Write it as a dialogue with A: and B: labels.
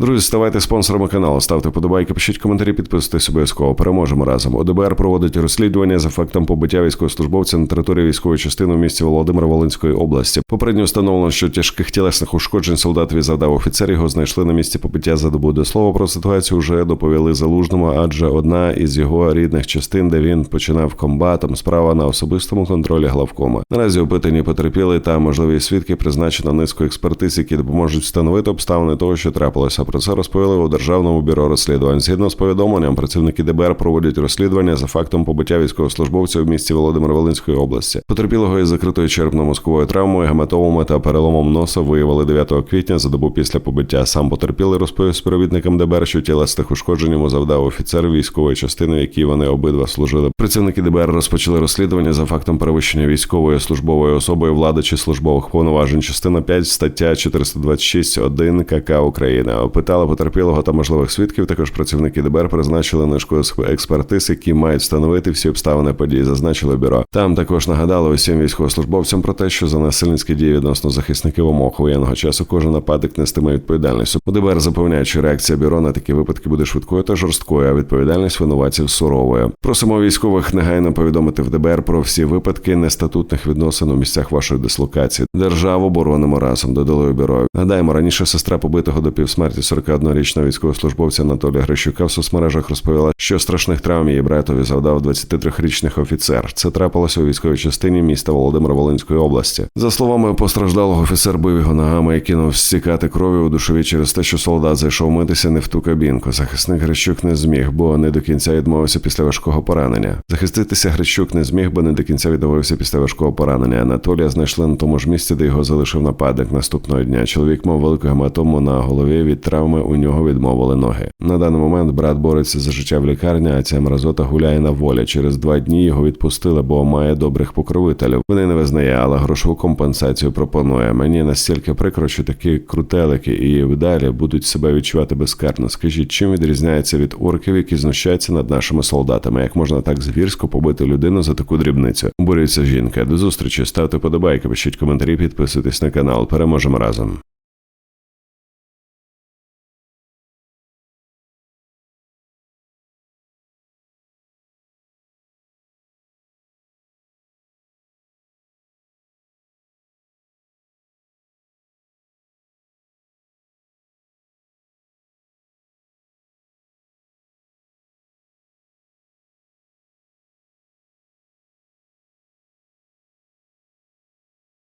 A: Друзі, ставайте спонсорами каналу, ставте подобайки, пишіть коментарі, підписуйтесь обов'язково. Переможемо разом. ОДБР проводить розслідування за фактом побиття військовослужбовця на території військової частини в місті Володимира Волинської області. Попередньо встановлено, що тяжких тілесних ушкоджень солдатові завдав офіцер. Його знайшли на місці побиття за добу. До слова про ситуацію вже доповіли залужному, адже одна із його рідних частин, де він починав комбатом, справа на особистому контролі главкома. Наразі опитані потерпіли та можливі свідки призначено низку експертиз, які допоможуть встановити обставини того, що трапилося. Про це розповіли у державному бюро розслідувань. Згідно з повідомленням, працівники ДБР проводять розслідування за фактом побиття військовослужбовця в місті Володимир Волинської області. Потерпілого із закритою черепно-мозковою травмою, гематомами та переломом носа виявили 9 квітня за добу після побиття. Сам потерпілий розповів співробітникам ДБР, що тілесних ушкоджень йому завдав офіцер військової частини, в якій вони обидва служили. Працівники ДБР розпочали розслідування за фактом перевищення військової службової особою влади чи службових повноважень. Частина 5, стаття 426.1 КК України. Опитали потерпілого та можливих свідків. Також працівники ДБР призначили низку експертиз, які мають встановити всі обставини подій. Зазначили бюро. Там також нагадали усім військовослужбовцям про те, що за насильницькі дії відносно захисників умов воєнного часу кожен нападник нестиме відповідальність. У ДБР запевняють, що реакція бюро на такі випадки буде швидкою та жорсткою, а відповідальність винуватців суровою. Просимо військових негайно повідомити в ДБР про всі випадки нестатутних відносин у місцях вашої дислокації. Державу боронимо разом. Додали бюро. Нагадаємо, раніше сестра побитого до півсмерті 41-річного військовослужбовця Анатолія Грищука в соцмережах розповіла, що страшних травм її братові завдав 23-річний офіцер. Це трапилося у військовій частині міста Володимира Волинської області. За словами постраждалого, офіцер бив його ногами і кинув стікати крові у душові через те, що солдат зайшов митися не в ту кабінку. Захисник Грищук не зміг, бо не до кінця відмовився після важкого поранення. Захиститися Грищук не зміг, бо не до кінця відмовився після важкого поранення. Анатолія знайшли на тому ж місці, де його залишив нападник наступного дня. Чоловік мав велику гематому на голові від травми. У нього відмовили ноги. На даний момент брат бореться за життя в лікарні, а ця мразота гуляє на волі. Через два дні його відпустили, бо має добрих покровителів. Вони не визнає, але грошову компенсацію пропонує. Мені настільки прикро, що такі крутелики і далі будуть себе відчувати безкарно. Скажіть, чим відрізняється від орків, які знущаються над нашими солдатами? Як можна так звірсько побити людину за таку дрібницю? Борються жінка. До зустрічі, ставте подобайки, пишіть коментарі, підписуйтесь на канал. Переможемо разом.